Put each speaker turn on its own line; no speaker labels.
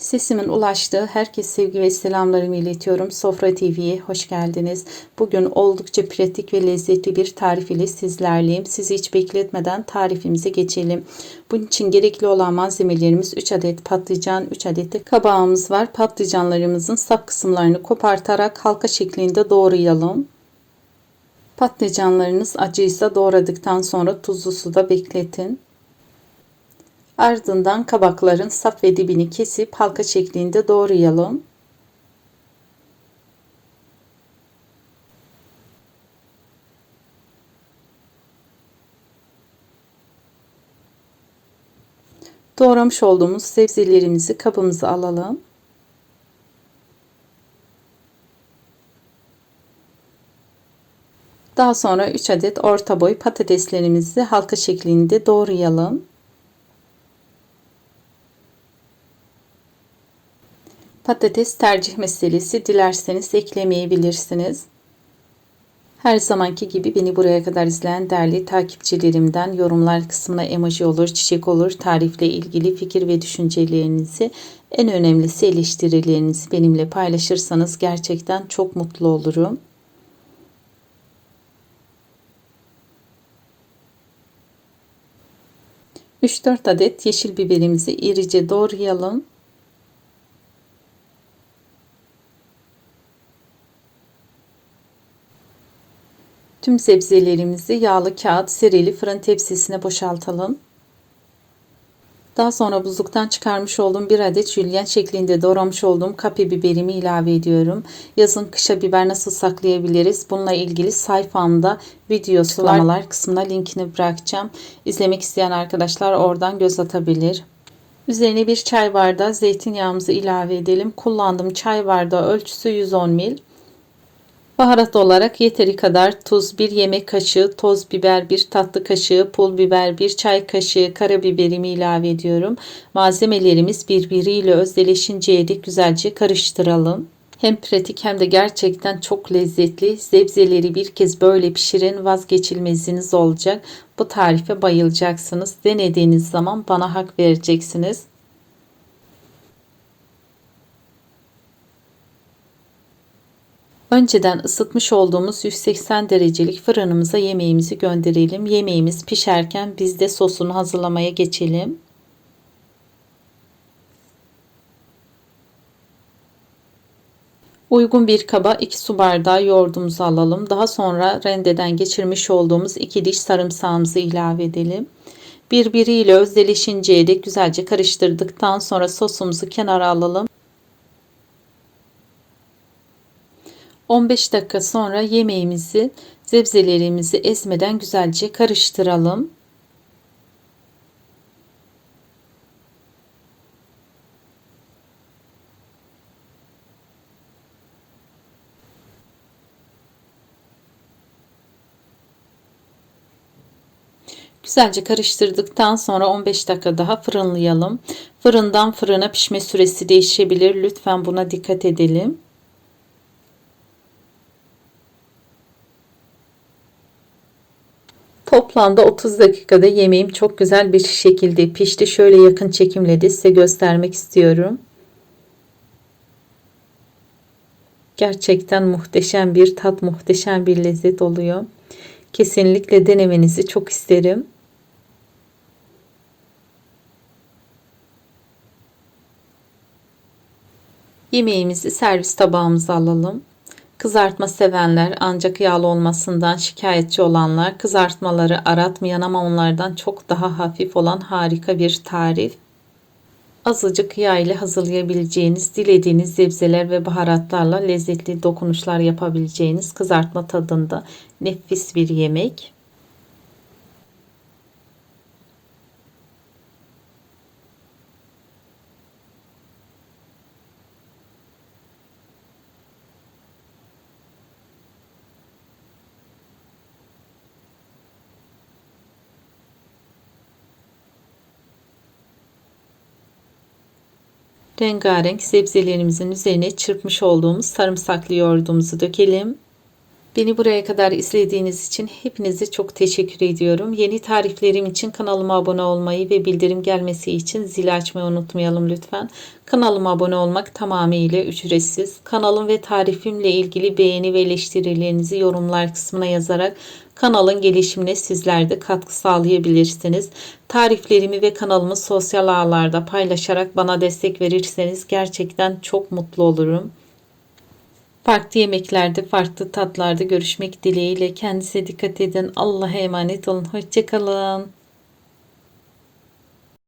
Sesimin ulaştığı herkes sevgi ve selamlarımı iletiyorum. Sofra TV'ye hoş geldiniz. Bugün oldukça pratik ve lezzetli bir tarif ile sizlerleyim. Sizi hiç bekletmeden tarifimize geçelim. Bunun için gerekli olan malzemelerimiz 3 adet patlıcan, 3 adet de kabağımız var. Patlıcanlarımızın sap kısımlarını kopartarak halka şeklinde doğrayalım. Patlıcanlarınız acıysa doğradıktan sonra tuzlu suda bekletin. Ardından kabakların sap ve dibini kesip halka şeklinde doğrayalım. Doğramış olduğumuz sebzelerimizi kabımıza alalım. Daha sonra 3 adet orta boy patateslerimizi halka şeklinde doğrayalım. Patates tercih meselesi. Dilerseniz eklemeyebilirsiniz. Her zamanki gibi beni buraya kadar izleyen değerli takipçilerimden yorumlar kısmına emoji olur, çiçek olur, tarifle ilgili fikir ve düşüncelerinizi, en önemlisi eleştirilerinizi benimle paylaşırsanız gerçekten çok mutlu olurum. Üç dört adet yeşil biberimizi irice doğrayalım. Tüm sebzelerimizi yağlı kağıt serili fırın tepsisine boşaltalım. Daha sonra buzluktan çıkarmış olduğum bir adet jülyen şeklinde doğramış olduğum kapya biberimi ilave ediyorum. Yazın kışa biber nasıl saklayabiliriz? Bununla ilgili sayfamda video sulamalar kısmına linkini bırakacağım. İzlemek isteyen arkadaşlar oradan göz atabilir. Üzerine bir çay bardağı zeytinyağımızı ilave edelim. Kullandığım çay bardağı ölçüsü 110 ml. Baharat olarak yeteri kadar tuz, 1 yemek kaşığı toz biber, 1 tatlı kaşığı pul biber, 1 çay kaşığı karabiberimi ilave ediyorum. Malzemelerimiz birbiriyle özdeşinceye dek güzelce karıştıralım. Hem pratik hem de gerçekten çok lezzetli. Sebzeleri bir kez böyle pişirin vazgeçilmeziniz olacak. Bu tarife bayılacaksınız. Denediğiniz zaman bana hak vereceksiniz. Önceden ısıtmış olduğumuz 180 derecelik fırınımıza yemeğimizi gönderelim. Yemeğimiz pişerken biz de sosunu hazırlamaya geçelim. Uygun bir kaba 2 su bardağı yoğurdumuzu alalım. Daha sonra rendeden geçirmiş olduğumuz 2 diş sarımsağımızı ilave edelim. Birbiriyle özdeşinceye dek güzelce karıştırdıktan sonra sosumuzu kenara alalım. 15 dakika sonra yemeğimizi, sebzelerimizi ezmeden güzelce karıştıralım. Güzelce karıştırdıktan sonra 15 dakika daha fırınlayalım. Fırından fırına pişme süresi değişebilir. Lütfen buna dikkat edelim. Toplamda 30 dakikada yemeğim çok güzel bir şekilde pişti. Şöyle yakın çekimle size göstermek istiyorum. Gerçekten muhteşem bir tat, muhteşem bir lezzet oluyor. Kesinlikle denemenizi çok isterim. Yemeğimizi servis tabağımıza alalım. Kızartma sevenler ancak yağlı olmasından şikayetçi olanlar kızartmaları aratmayan ama onlardan çok daha hafif olan harika bir tarif. Azıcık yağ ile hazırlayabileceğiniz, dilediğiniz sebzeler ve baharatlarla lezzetli dokunuşlar yapabileceğiniz kızartma tadında nefis bir yemek. Rengarenk sebzelerimizin üzerine çırpmış olduğumuz sarımsaklı yoğurdumuzu dökelim. Beni buraya kadar izlediğiniz için hepinize çok teşekkür ediyorum. Yeni tariflerim için kanalıma abone olmayı ve bildirim gelmesi için zili açmayı unutmayalım lütfen. Kanalıma abone olmak tamamıyla ücretsiz. Kanalım ve tarifimle ilgili beğeni ve eleştirilerinizi yorumlar kısmına yazarak kanalın gelişimine sizler de katkı sağlayabilirsiniz. Tariflerimi ve kanalımı sosyal ağlarda paylaşarak bana destek verirseniz gerçekten çok mutlu olurum. Farklı yemeklerde, farklı tatlarda görüşmek dileğiyle. Kendinize dikkat edin. Allah'a emanet olun. Hoşçakalın.